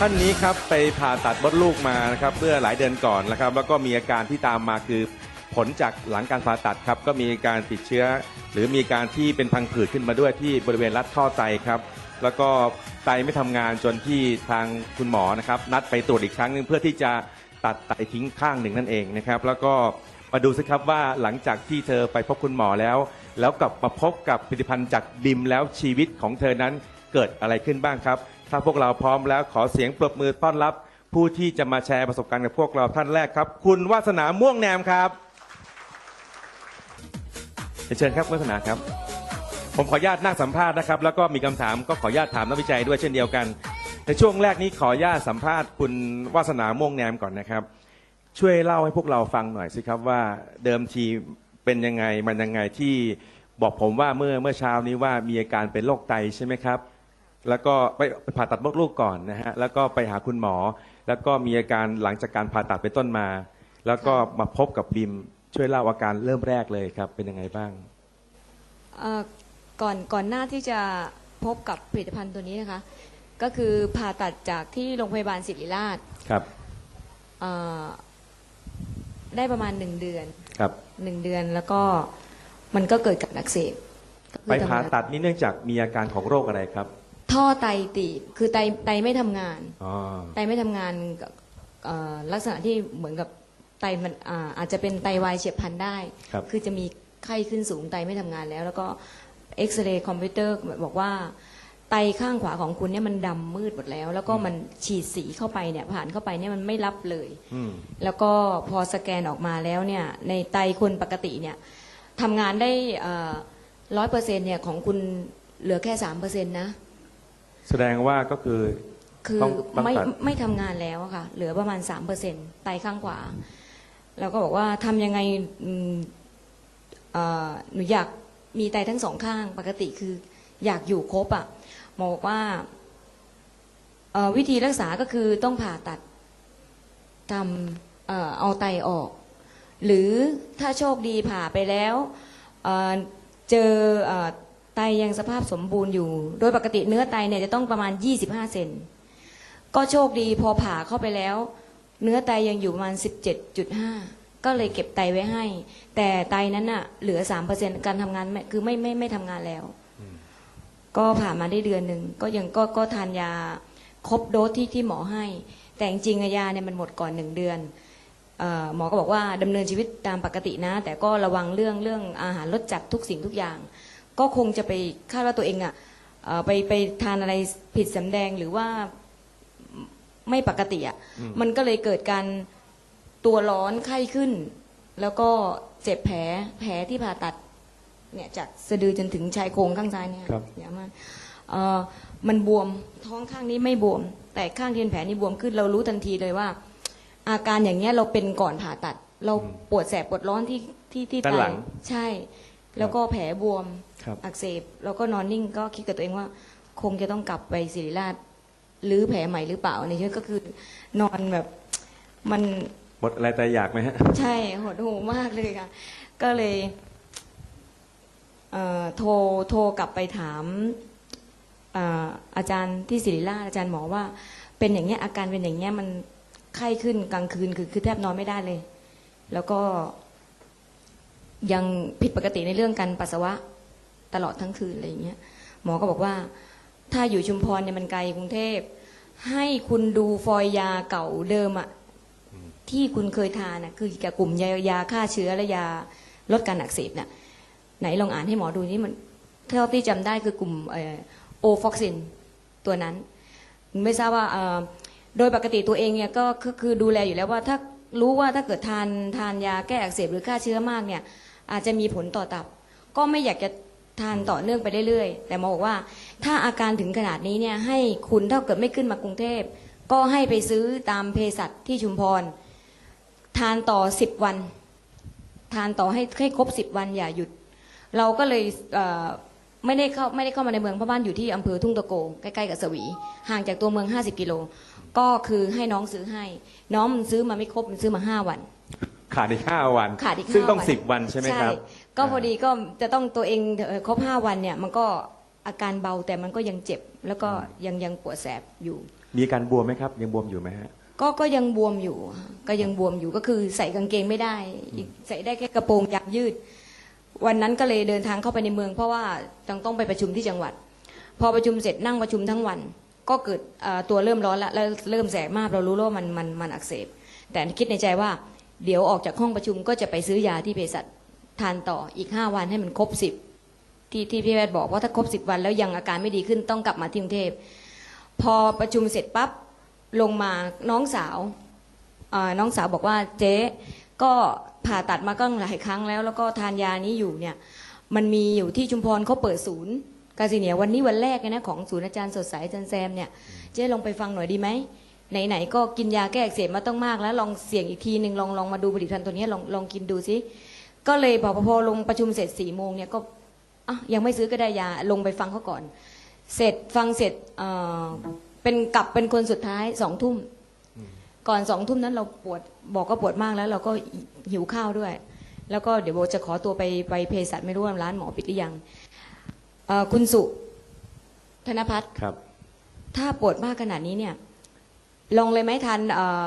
ท่านนี้ครับไปผ่าตัดมดลูกมานะครับเมื่อหลายเดือนก่อนนะครับ แล้วก็มีอาการที่ตามมาคือผลจากหลังการผ่าตัดครับ ก็มีการติดเชื้อ หรือมีการที่เป็นพังผืดขึ้นมาด้วยที่บริเวณรัดข้อไตครับ แล้วก็ไตไม่ทำงานจนที่ทางคุณหมอนะครับ นัดไปตรวจอีกครั้งหนึ่งเพื่อที่จะตัดไตทิ้งข้างหนึ่งนั่นเองนะครับ แล้วก็มาดูสิครับว่าหลังจากที่เธอไปพบคุณหมอแล้ว แล้วกลับมาพบกับผลิตภัณฑ์จากบิมแล้วชีวิตของเธอนั้นเกิดอะไรขึ้นบ้างครับ ถ้าพวกเราพร้อมแล้วขอเสียงปรบมือต้อนรับ ผู้ที่จะมาแชร์ประสบการณ์กับพวกเราท่านแรกครับ คุณวาสนาม่วงแนมครับเชิญครับวาสนาครับ ผมขออนุญาตนั่งสัมภาษณ์นะครับ แล้วก็มีคำถามก็ขออนุญาตถามนักวิจัยด้วยเช่นเดียวกัน ในช่วงแรกนี้ขออนุญาตสัมภาษณ์คุณวาสนาม่วงแนมก่อนนะครับ ช่วยเล่าให้พวกเราฟังหน่อยสิครับว่าเดิมทีเป็นยังไงมันยังไงที่บอกผมว่าเมื่อเมื่อเช้านี้ว่ามีอาการเป็นโรคไตใช่ไหมครับ แล้วก็ไปไปผ่าตัดมดลูกก่อนนะฮะแล้วก็ไปหาคุณหมอ แล้วก็มีอาการหลังจากการผ่าตัดเป็นต้นมา แล้วก็มาพบกับบิมช่วยเล่าอาการเริ่มแรกเลยครับ เป็นยังไงบ้าง เอ่อก่อนก่อนหน้าที่จะพบกับผลิตภัณฑ์ตัวนี้นะคะ ก็คือผ่าตัดจากที่โรงพยาบาลศิริราชครับเอ่อได้ประมาณหนึ่งเดือนครับ หนึ่งเดือนแล้วก็มันก็เกิดการอักเสบก็คือไปผ่าทำงน ตัดนี่เนื่องจากมีอาการของโรคอะไรครับ ท่อไตตีบคือไตไตไม่ทำงาน อ๋อ ไตไม่ทำงานกับเอ่อลักษณะที่เหมือนกับไตมันอาอาจจะเป็นไตวายเฉียบพลันได้ครับคือจะมีไข้ขึ้นสูงไตไม่ทำงานแล้ว แล้วก็เอ็กซเรย์คอมพิวเตอร์บอกว่า ไตข้างขวาของคุณเนี่ยมันดำมืดหมดแล้ว แล้วก็มันฉีดสีเข้าไปเนี่ยผ่านเข้าไปเนี่ยมันไม่รับเลย อืม แล้วก็พอสแกนออกมาแล้วเนี่ยในไตคนปกติเนี่ยทำงานได้ร้อยเปอร์เซ็นเนี่ยของคุณเหลือแค่สามเปอร์เซ็นต์นะ แสดงว่าก็คือ คือต้องต้องไม่ตัด ไม่ทำงานแล้วอะค่ะ เหลือประมาณสามเปอร์เซ็นไตข้างขวาแล้วก็บอกว่าทำยังไงอืมเอ่อหนูอยากมีไตทั้งสองข้าง ปกติคือ อยากอยู่ครบอะหมอบอกว่าเอ่อวิธีรักษาก็คือต้องผ่าตัดทำเอ่อเอาไตออก หรือถ้าโชคดีผ่าไปแล้วเอ่อเจอเอ่อ ไตยังสภาพสมบูรณ์อยู่ โดยปกติเนื้อไตเนี่ยจะต้องประมาณ 25 เซน ก็โชคดีพอผ่าเข้าไปแล้ว เนื้อไตยังอยู่ประมาณ 17.5 ก็เลยเก็บไตไว้ให้ แต่ไตนั้นอะเหลือ 3%การทำงานคือไม่ไม่ไม่ทำงานแล้ว ก็ผ่ามาได้เดือนหนึ่งก็ยังก็ก็ทานยาครบโดสที่ที่หมอให้ แต่จริงๆยาเนี่ยมันหมดก่อนหนึ่งเดือนเออหมอก็บอกว่าดำเนินชีวิตตามปกตินะ แต่ก็ระวังเรื่องเรื่องอาหารลดจัดทุกสิ่งทุกอย่าง ก็คงจะไปคาดว่าตัวเองอะเอะไปไปทานอะไรผิดสำแดงหรือว่าไม่ปกติอะอืม มันก็เลยเกิดการตัวร้อนไข้ขึ้น แล้วก็เจ็บแผลแผลที่ผ่าตัดเนี่ยจากสะดือจนถึงชายโครงข้างซ้ายเนี่ยครับอย่ามาเอ่อมันบวมท้องข้างนี้ไม่บวม แต่ข้างที่เป็นแผลนี่บวมขึ้นเรารู้ทันทีเลยว่า อาการอย่างเงี้ยเราเป็นก่อนผ่าตัด เราปวดแสบปวดร้อนที่ที่ที่ด้านหลังไตใช่ แล้วก็แผลบวม ครับอักเสบแล้วก็นอนนิ่งก็คิดกับตัวเองว่า คงจะต้องกลับไปศิริราชหรือแผลใหม่หรือเปล่าในชีวิตก็คือนอนแบบมันหมดอะไรแต่อยากไหมฮะ ใช่หดหูมากเลยค่ะ ก็เลยเอ่อโทรโทรกลับไปถามอ่าอาจารย์ที่ศิริราชอาจารย์หมอว่า เป็นอย่างเงี้ยอาการเป็นอย่างเงี้ยมันไข้ขึ้นกลางคืนคือคือแทบนอนไม่ได้เลย แล้วก็ยังผิดปกติในเรื่องการปัสสาวะ ตลอดทั้งคืนอะไรอย่างเงี้ยหมอก็บอกว่า ถ้าอยู่ชุมพรเนี่ยมันไกลกรุงเทพ ให้คุณดูฟอยยาเก่าเดิมอะที่คุณเคยทานน่ะคือกับกลุ่มยายาฆ่าเชื้อและยาลดการอักเสบน่ะไหนลองอ่านให้หมอดูนี่มันเท่าที่จำได้คือกลุ่มโอฟอกซินตัวนั้น ไม่ทราบว่าโดยปกติตัวเองเนี่ยก็คือดูแลอยู่แล้วว่าถ้ารู้ว่าถ้าเกิดทานทานยาแก้อักเสบหรือฆ่าเชื้อมากเนี่ยอาจจะมีผลต่อตับ ก็ไม่อยากจะ ทานต่อเนื่องไปเรื่อยๆ แต่หมอบอกว่า ถ้าอาการถึงขนาดนี้เนี่ยให้คุณถ้าเกิดไม่ขึ้นมากรุงเทพ ก็ให้ไปซื้อตามเภสัชที่ชุมพร ทานต่อสิบวัน ทานต่อให้ให้ครบสิบวันอย่าหยุด เราก็เลยเอ่อไม่ได้เข้าไม่ได้เข้ามาในเมืองเพราะบ้านอยู่ที่อำเภอทุ่งตะโกใกล้ๆกับสวี ห่างจากตัวเมือง 50 กิโล ก็คือให้น้องซื้อให้ น้องมันซื้อมาไม่ครบมันซื้อมาห้าวัน ขาดอีกห้าวัน ขาดอีกซึ่งห้าต้องวันสิบวันใช่ไหมครับ ก็พอดีก็จะต้องตัวเองเอ่อครบห้าวันเนี่ยมันก็อาการเบาแต่มันก็ยังเจ็บ แล้วก็ยังยังปวดแสบอยู่ มีอาการบวมไหมครับ ยังบวมอยู่ไหมฮะ ก็ก็ยังบวมอยู่ค่ะก็ยังบวมอยู่ก็คือใส่กางเกงไม่ได้อีกใส่ได้แค่กระโปรงยักยืด วันนั้นก็เลยเดินทางเข้าไปในเมือง เพราะว่าต้องต้องไปประชุมที่จังหวัด พอประชุมเสร็จนั่งประชุมทั้งวัน ก็เกิดเอ่อตัวเริ่มร้อนละแล้วเริ่มแสบมากเรารู้แล้วว่ามันมันมันอักเสบ แต่คิดในใจว่าเดี๋ยวออกจากห้องประชุมก็จะไปซื้อยาที่เภสัช ทานต่ออีกห้าวันให้มันครบสิบที่ที่พี่แพทย์บอกว่าถ้าครบสิบวันแล้วยังอาการไม่ดีขึ้นต้องกลับมาที่กรุงเทพพอประชุมเสร็จปั๊บลงมาน้องสาวน้องสาวบอกว่าเจ๊ก็ผ่าตัดมาก็หลายครั้งแล้ว แล้วก็ทานยานี้อยู่เนี่ยมันมีอยู่ที่ชุมพรเขาเปิดศูนย์กาซิเนียวันนี้วันแรกนะของศูนย์อาจารย์สดใสอาจารย์แซมเนี่ยเจ๊ลองไปฟังหน่อยดีไหมไหนๆก็กินยาแก้อักเสบมาต้องมากแล้วลองเสี่ยงอีกทีหนึ่งลองลองมาดูผลิตภัณฑ์ตัวนี้ลองลองกินดูซิ ก็เลยพอพอลงประชุมเสร็จสี่โมงเนี่ยก็อะยังไม่ซื้อก็ได้ยาลงไปฟังเขาก่อน เสร็จฟังเสร็จเอ่อเป็นกลับเป็นคนสุดท้ายสองทุ่มก่อนสองทุ่มนั้นเราปวดบอกก็ปวดมากแล้ว เราก็หิวข้าวด้วย แล้วก็เดี๋ยวโบจะขอตัวไปไปเภสัชไม่รู้ว่าร้านหมอปิดหรือยังเอ่อคุณสุธนพัฒน์ครับ ถ้าปวดมากขนาดนี้เนี่ย ลองเลยไหมทานเอ่อ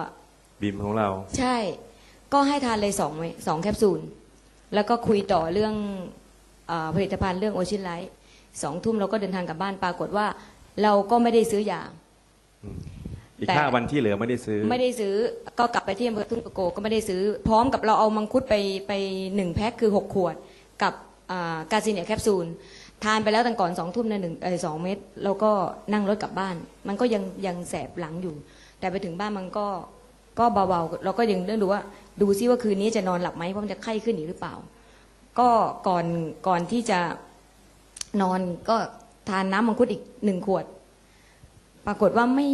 บีมของเรา ใช่ ก็ให้ทานเลยสองเม็ดสองแคปซูล แล้วก็คุยต่อเรื่องเออผลิตภัณฑ์เรื่องโอชินไลท์สองทุ่มเราก็เดินทางกลับบ้านปรากฏว่า เราก็ไม่ได้ซื้อยาอีกแต่ห้าวันที่เหลือไม่ได้ซื้อ ไม่ได้ซื้อก็กลับไปที่อำเภอทุ่งตะโกก็ไม่ได้ซื้อ พร้อมกับเราเอามังคุดไปไปหนึ่งแพ็คคือหกขวด กับอ่ากาซิเนียแคปซูลทานไปแล้วตั้งก่อนสองทุ่มนะหนึ่งเออสองเม็ดแล้วก็นั่งรถกลับบ้าน มันก็ยังยังแสบหลังอยู่ แต่ไปถึงบ้านมันก็ก็เบาๆ เราก็ยังเรื่องดูว่า ดูซิว่าคืนนี้จะนอนหลับไหมเพราะมันจะไข้ขึ้นอีกหรือเปล่า ก็ก่อนก่อนที่จะนอนก็ทานน้ำมังคุดอีกหนึ่งขวด ปรากฏว่าไม่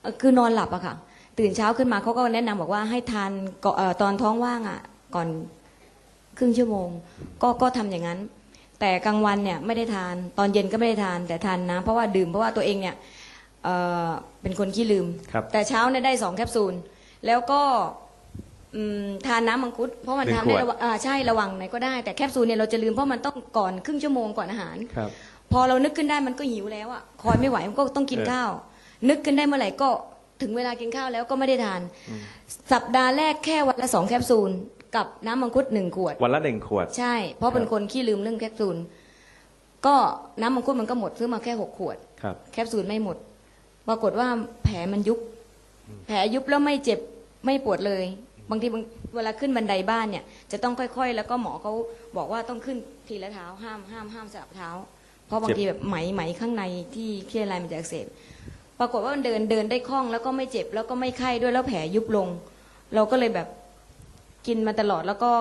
เอ่อคือนอนหลับอะค่ะ ตื่นเช้าขึ้นมาเขาก็แนะนำบอกว่าให้ทานก่อนเอ่อตอนท้องว่างอะก่อนครึ่งชั่วโมง ก็ก็ทำอย่างนั้น แต่กลางวันเนี่ยไม่ได้ทาน ตอนเย็นก็ไม่ได้ทาน แต่ทานน้ำเพราะว่าดื่มเพราะว่าตัวเองเนี่ยเอ่อเป็นคนขี้ลืมครับแต่เช้าเนี่ยได้สองแคปซูล แล้วก็อืมทานน้ำมังคุดเพราะมันหนึ่งทานได้ขวดระหว่างอ่าใช่ระหวังไหนก็ได้แต่แคปซูลเนี่ยเราจะลืมเพราะมันต้องก่อนครึ่งชั่วโมงก่อนอาหาร ครับ พอเรานึกขึ้นได้มันก็หิวแล้วอะคอยไม่ไหวมันก็ต้องกินเออ ข้าว นึกขึ้นได้เมื่อไหร่ก็ถึงเวลากินข้าวแล้วก็ไม่ได้ทาน สัปดาห์แรกแค่วันละสองแคปซูลกับน้ำมังคุดหนึ่งขวด วันละหนึ่งขวด ใช่ เพราะเป็นคนขี้ลืมเรื่องแคปซูล ก็น้ำมังคุดมันก็หมดซื้อมาแค่หกขวด ครับ แคปซูลไม่หมด ปรากฏว่าแผลมันยุบ แผลยุบแล้วไม่เจ็บไม่ปวดเลย บางทีบางเวลาขึ้นบันไดบ้านเนี่ย จะต้องค่อย ๆ แล้วก็หมอเขาบอกว่าต้องขึ้นทีละเท้าห้ามห้ามห้ามสลับเท้า เพราะบางเจ็บทีแบบไหมไหมข้างในที่เคลียร์ลายมันจะอักเสบปรากฏว่ามันเดินเดินได้คล่องแล้วก็ไม่เจ็บแล้วก็ไม่ไข้ด้วยแล้วแผลยุบลง เราก็เลยแบบกินมาตลอดแล้วก็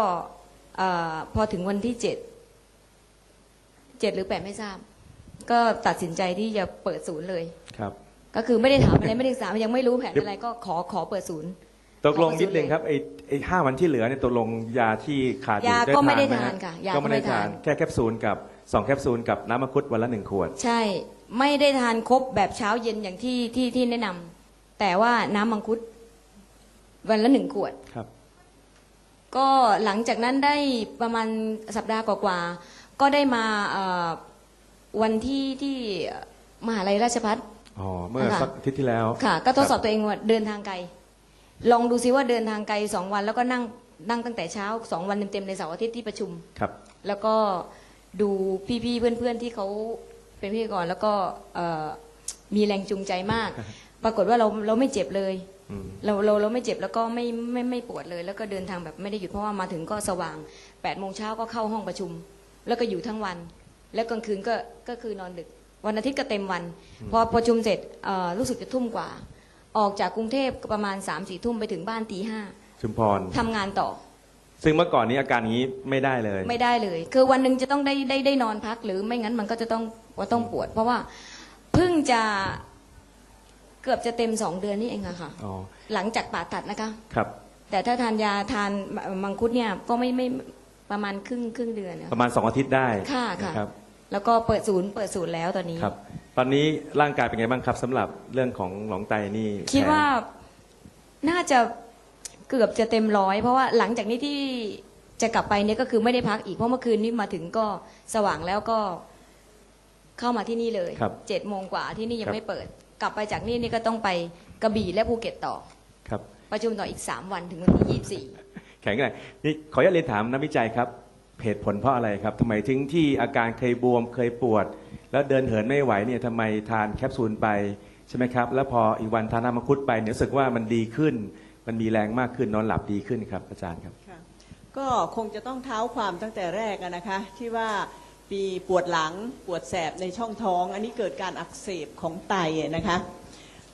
เออพอถึงวันที่เจ็ดเจ็ดหรือแปดไม่ทราบ ก็ตัดสินใจที่จะเปิดศูนย์เลยครับ ก็คือไม่ได้ถามอะไรไม่ได้ศึกษายังไม่รู้แผนอะไรก็ขอขอเปิดศูนย์ ตกลงนิดนึงครับไอ้ไอ้ห้าวันที่เหลือเนี่ยตกลงยาที่ขาดอยู่ยาก็ไม่ได้หทานค่ะยาก็ไม่ได้ก็ไม่ทาทานนแค่แคปซูลกับสองแคปซูลกับน้ำมังคุดวันละหนึ่งขวด ใช่ไม่ได้ทานครบแบบเช้าเย็นอย่างที่ที่ที่แนะนำแต่ว่าน้ำมังคุด วันละหนึ่งขวดครับ ก็หลังจากนั้นได้ประมาณสัปดาห์กว่าๆก็ได้มาเอ่อวันที่ที่มหาลัยราชพัฒ อ๋อเมื่อค่ะสักอาทิตย์ที่แล้วค่ะ ก็ทดสอบตัวเองว่าเดินทางไกล ลองดูซิว่าเดินทางไกลสองวัน แล้วก็นั่งนั่งตั้งแต่เช้าสองวันเต็มๆในเสาร์อาทิตย์ที่ประชุม ครับ แล้วก็ดูพี่ๆเพื่อนๆที่เขาเป็นพิธีกรแล้วก็เอ่อมีแรงจูงใจมาก ปรากฏว่าเราเราไม่เจ็บเลย อืม เราเราเราไม่เจ็บแล้วก็ไม่ไม่ไม่ปวดเลย แล้วก็เดินทางแบบไม่ได้หยุดเพราะว่ามาถึงก็สว่าง8ปดโมงเช้าก็เข้าห้องประชุม แล้วก็อยู่ทั้งวัน แล้วกลางคืนก็ก็คือนอนดึก วันอาทิตย์ก็เต็มวัน พอประชุมเสร็จเอ่อรู้สึกจะทุ่มกว่า ออกจากกรุงเทพก็ประมาณ3ามสี่ทุ่มไปถึงบ้านตีห้าชุมพร ทำงานต่อซึ่งเมื่อก่อนนี้อาการนี้ไม่ได้เลย ไม่ได้เลย คือวันหนึ่งจะต้องได้ได้ได้นอนพัก หรือไม่งั้นมันก็จะต้องว่าต้องปวด เพราะว่าเพิ่งจะเกือบจะเต็มสองเดือนนี่เองอะค่ะ อ๋อ หลังจากผ่าตัดนะคะ ครับ แต่ถ้าทานยาทานมังคุดเนี่ยก็ไม่ไม่ประมาณครึ่งครึ่งเดือนอะประมาณสองอาทิตย์ได้ค่ะค่ะ นะครับ แล้วก็เปิดศูนย์เปิดศูนย์แล้วตอนนี้ ครับ ตอนนี้ร่างกายเป็นไงบ้างครับสำหรับเรื่องของหลองไตนี่คิดว่าแผลน่าจะเกือบจะเต็มร้อย เพราะว่าหลังจากนี้ที่จะกลับไปเนี่ยก็คือไม่ได้พักอีกเพราะเมื่อคืนนี้มาถึงก็สว่างแล้วก็เข้ามาที่นี่เลยครับ เจ็ดโมงกว่าที่นี่ยัครังบไม่เปิด กลับไปจากนี่นี่ก็ต้องไปกระบี่และภูเก็ตต่อ ครับ ประชุมต่ออีก3วันถึงวันที่24แข็งแรงนี่ขออนุญาตเรียนถามนักวิจัยครับ เหตุผลเพราะอะไรครับทำไมถึงที่อาการเคยบวมเคยปวด แล้วเดินเหินไม่ไหวเนี่ยทำไมทานแคปซูลไปใช่ไหมครับ แล้วพออีกวันทานน้ำมังคุดไปเนี่ยรู้สึกว่ามันดีขึ้น มันมีแรงมากขึ้นนอนหลับดีขึ้นครับอาจารย์ครับ ก็คงจะต้องเท้าความตั้งแต่แรกอะนะคะ ที่ว่าปีปวดหลังปวดแสบในช่องท้อง อันนี้เกิดการอักเสบของไตนะคะ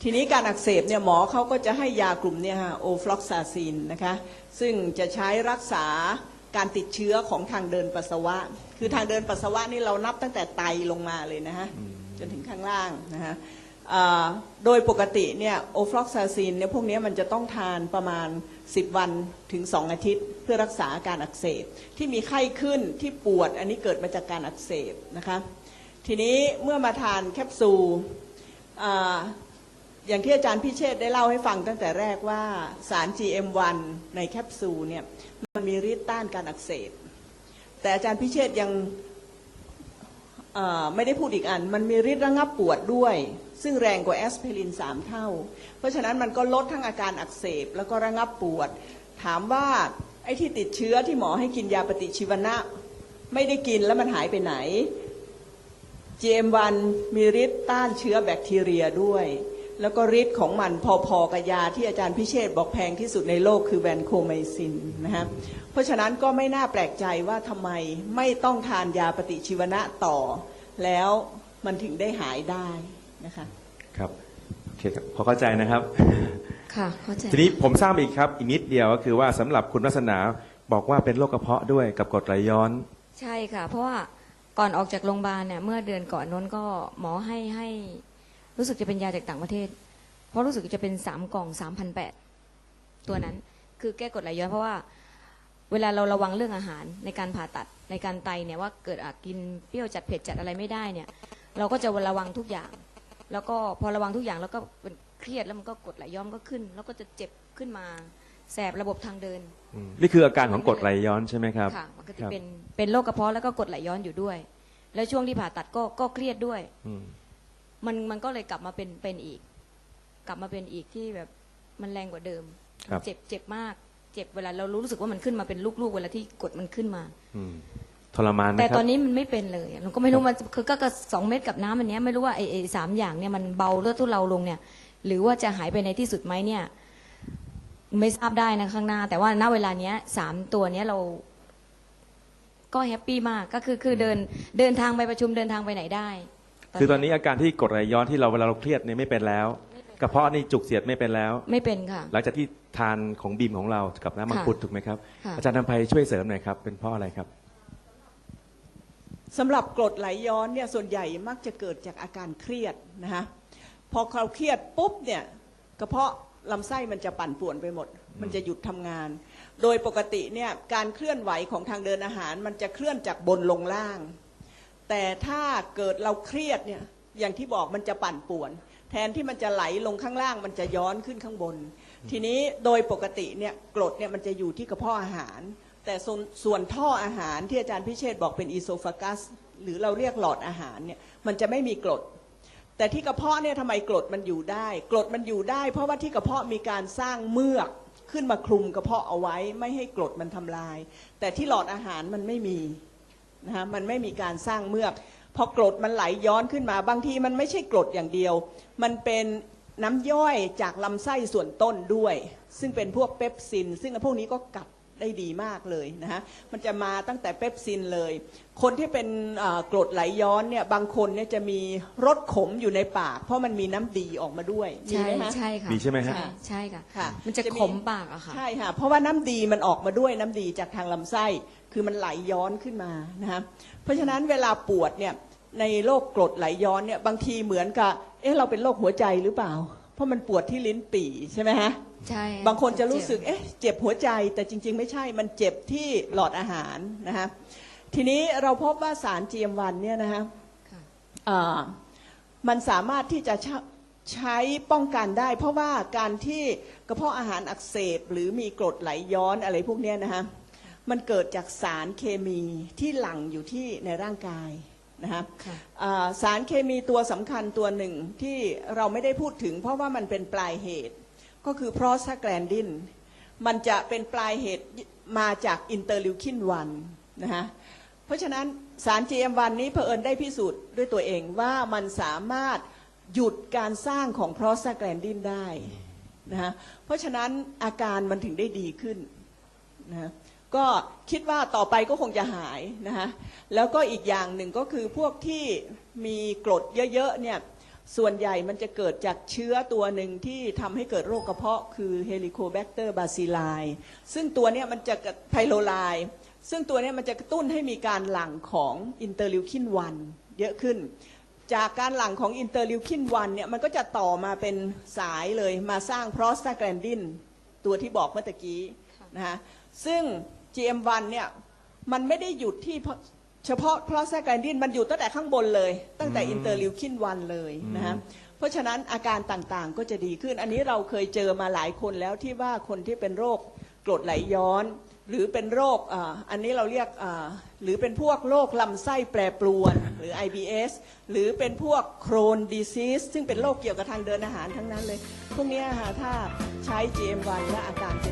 ทีนี้การอักเสบเนี่ยหมอเขาก็จะให้ยากลุ่มเนี่ยฮะโอฟลอกซาซินนะคะ ซึ่งจะใช้รักษา การติดเชื้อของทางเดินปัสสาวะ คือทางเดินปัสสาวะนี่เรานับตั้งแต่ไตลงมาเลยนะฮะจนถึงข้างล่างนะฮะโดยปกติเนี่ยโอฟลอกซาซินเนี่ยพวกนี้มันจะต้องทานประมาณ 10 วันถึง 2 อาทิตย์ เพื่อรักษาอาการอักเสบ ที่มีไข้ขึ้นที่ปวดอันนี้เกิดมาจากการอักเสบนะคะทีนี้เมื่อมาทานแคปซูล อย่างที่อาจารย์พิเชษได้เล่าให้ฟังตั้งแต่แรกว่าสาร GM1 ในแคปซูลเนี่ยมันมีฤทธิ์ต้านการอักเสบแต่อาจารย์พิเชษยังไม่ได้พูดอีกอัน มันมีฤทธิ์ระงับปวดด้วย ซึ่งแรงกว่าแอสไพรินสามเท่า เพราะฉะนั้นมันก็ลดทั้งอาการอักเสบแล้วก็ระงับปวด ถามว่าไอ้ที่ติดเชื้อที่หมอให้กินยาปฏิชีวนะ ไม่ได้กินแล้วมันหายไปไหน GM1 มีฤทธิ์ต้านเชื้อแบคทีเรียด้วย แล้วก็ฤทธิ์ของมันพอๆกับยาที่อาจารย์พิเชษฐ์บอกแพงที่สุดในโลกคือแวนโคไมซินนะฮะเพราะฉะนั้นก็ไม่น่าแปลกใจว่าทำไมไม่ต้องทานยาปฏิชีวนะต่อ แล้วมันถึงได้หายได้นะคะครับโอเคครับพอเข้าใจนะครับ ค่ะเข้าใจทีนี้ผมทราบอีกครับ อีกนิดเดียวก็คือว่าสำหรับคุณวัฒนาบอกว่าเป็นโรคกระเพาะด้วยกับกรดไหลย้อน ใช่ค่ะ เพราะว่าก่อนออกจากโรงพยาบาลเนี่ยเมื่อเดือนก่อนน้นก็หมอให้ให้ รู้สึกจะเป็นยาจากต่างประเทศ เพราะรู้สึกจะเป็นสามกล่องสามพันแปดตัวนั้น คือแก้กรดไหลย้อนเพราะว่า เวลาเราระวังเรื่องอาหารในการผ่าตัดในการไตเนี่ยว่าเกิดอาจกินเปรี้ยวจัดเผ็ดจัดอะไรไม่ได้เนี่ย เราก็จะระวังทุกอย่าง แล้วก็พอระวังทุกอย่างแล้วก็เป็นเครียดแล้วมันก็กรดไหลย้อนก็ขึ้น แล้วก็จะเจ็บขึ้นมาแสบระบบทางเดิน นี่คืออาการของกรดไหลย้อนใช่ไหมครับค่ะมันก็คจะรับเป็นเป็นโรคกระเพาะแล้วก็กรดไหลย้อนอยู่ด้วย แล้วช่วงที่ผ่าตัดก็ก็เครียดด้วยอื มมันมันก็เลยกลับมาเป็นเป็นอีก กลับมาเป็นอีกที่แบบมันแรงกว่าเดิม ครับ เจ็บเจ็บมาก เจ็บเวลาเรารู้สึกว่ามันขึ้นมาเป็นลูกๆ เวลาที่กดมันขึ้นมา อืมทรมานไหมแต่ครัตบอนนี้มันไม่เป็นเลยเราก็ไม่รู้มันคือก็ก็สองเม็ดกับน้ำอันเนี้ยไม่รู้ว่าไอ้ไอ้สามอย่างเนี่ยมันเบาเลือดทุเราลงเนี่ย หรือว่าจะหายไปในที่สุดไหมเนี่ย ไม่ทราบได้นะข้างหน้า แต่ว่าณเวลาเนี้ยสามตัวเนี้ยเราก็แฮปปี้มากก็คือคือเดินเดินทางไปประชุมเดินทางไปไหนได้ คือตอนนี้อาการที่กรดไหลย้อนที่เราเวลาเราเครียดเนี่ยไม่เป็นแล้ว กระเพาะนี่จุกเสียดไม่เป็นแล้ว ไม่เป็นค่ะ หลังจากที่ทานของบีมของเรากับน้ำมังคุดถูกไหมครับ ค่ะ อาจารย์นำไพช่วยเสริมหน่อยครับเป็นเพราะอะไรครับ สำหรับกรดไหลย้อนเนี่ยส่วนใหญ่มักจะเกิดจากอาการเครียดนะคะพอเราเครียดปุ๊บเนี่ยกระเพาะลำไส้มันจะปั่นป่วนไปหมด มันจะหยุดทำงาน โดยปกติเนี่ยการเคลื่อนไหวของทางเดินอาหารมันจะเคลื่อนจากบนลงล่าง แต่ถ้าเกิดเราเครียดเนี่ยอย่างที่บอกมันจะปั่นป่วน แทนที่มันจะไหลลงข้างล่างมันจะย้อนขึ้นข้างบน ทีนี้โดยปกติเนี่ยกรดเนี่ยมันจะอยู่ที่กระเพาะอาหาร แต่ส่วนส่วนท่ออาหารที่อาจารย์พิเชษบอกเป็นอีโซฟากัส หรือเราเรียกหลอดอาหารเนี่ยมันจะไม่มีกรด แต่ที่กระเพาะเนี่ยทำไมกรดมันอยู่ได้ กรดมันอยู่ได้ เพราะว่าที่กระเพาะมีการสร้างเมือกขึ้นมาคลุมกระเพาะเอาไว้ ไม่ให้กรดมันทำลาย แต่ที่หลอดอาหารมันไม่มี นะคะมันไม่มีการสร้างเมือกพอกรดมันไหลย้อนขึ้นมาบางทีมันไม่ใช่กรดอย่างเดียว มันเป็นน้ำย่อยจากลำไส้ส่วนต้นด้วย ซึ่งเป็นพวกเปปซิน ซึ่งพวกนี้ก็กัดได้ดีมากเลยนะฮะมันจะมาตั้งแต่เปปซินเลย คนที่เป็นเอ่อกรดไหลย้อนเนี่ยบางคนเนี่ยจะมีรสขมอยู่ในปาก เพราะมันมีน้ำดีออกมาด้วยมีใช่ไหมฮะใช่ค่ะมีใช่ไหมฮะใช่ใช่ค่ะค่ะ มันจะจะมีขมปากอะค่ะใช่ค่ะเพราะว่าน้ำดีมันออกมาด้วยน้ำดีจากทางลำไส้ คือมันไหลย้อนขึ้นมานะฮะเพราะฉะนั้นเวลาปวดเนี่ยในโรคกรดไหลย้อนเนี่ยบางทีเหมือนกับเอ๊ะเราเป็นโรคหัวใจหรือเปล่า เพราะมันปวดที่ลิ้นปี่ใช่ไหมฮะใช่บางคนจะรู้สึกเจ็บเอ๊ะเจ็บหัวใจแต่จริง ๆ ไม่ใช่มันเจ็บที่หลอดอาหารนะฮะทีนี้เราพบว่าสาร GM1 เนี่ยนะฮะค่ะอ่ามันสามารถที่จะใช้ใช้ป้องกันได้ เพราะว่าการที่กระเพาะอาหารอักเสบ หรือมีกรดไหลย้อนอะไรพวกเนี้ยนะฮะ มันเกิดจากสารเคมีที่หลั่งอยู่ที่ในร่างกายนะฮะค่ะอ่าสารเคมีตัวสำคัญตัวหนึ่งที่เราไม่ได้พูดถึง เพราะว่ามันเป็นปลายเหตุ ก็คือโพรสแกลนดิน มันจะเป็นปลายเหตุมาจากอินเตอร์ลิวคินวันนะฮะเพราะฉะนั้นสาร GM1 นี้เผอิญได้พิสูจน์ด้วยตัวเองว่ามันสามารถหยุดการสร้างของโพรสแกลนดินได้นะฮะเพราะฉะนั้นอาการมันถึงได้ดีขึ้นนะฮะ ก็คิดว่าต่อไปก็คงจะหายนะฮะแล้วก็อีกอย่างหนึ่งก็คือพวกที่มีกรดเยอะๆเนี่ยส่วนใหญ่มันจะเกิดจากเชื้อตัวหนึ่งที่ทำให้เกิดโรคกระเพาะคือ Helicobacter bacilli ซึ่งตัวเนี้ยมันจะไพโลไลซึ่งตัวเนี้ยมันจะกระตุ้นให้มีการหลั่งของอินเตอร์ลิวคิน1เยอะขึ้น จากการหลั่งของอินเตอร์ลิวคิน1เนี่ยมันก็จะต่อมาเป็นสายเลยมาสร้างโพรสตาแกลนดินตัวที่บอกเมื่อกี้นะฮะซึ่ง GM1 เนี่ยมันไม่ได้หยุดที่เพราะเฉพาะโพรสตาแกลนดินมันอยู่ตั้งแต่ข้างบนเลย ตั้งแต่อืมอินเตอร์ลิวคิน1เลยนะฮะอืมเพราะฉะนั้นอาการต่างๆก็จะดีขึ้น อันนี้เราเคยเจอมาหลายคนแล้วที่ว่าคนที่เป็นโรคกรดไหลย้อน หรือเป็นโรคอ่าอันนี้เราเรียกอ่าหรือเป็นพวกโรคลำไส้แปรปรวน หรือ IBS หรือเป็นพวกโครนดิซีสซึ่งเป็นโรคเกี่ยวกับทางเดินอาหารทั้งนั้นเลย พวกเนี้ยค่ะถ้าใช้ GM1 แล้วอาการจะ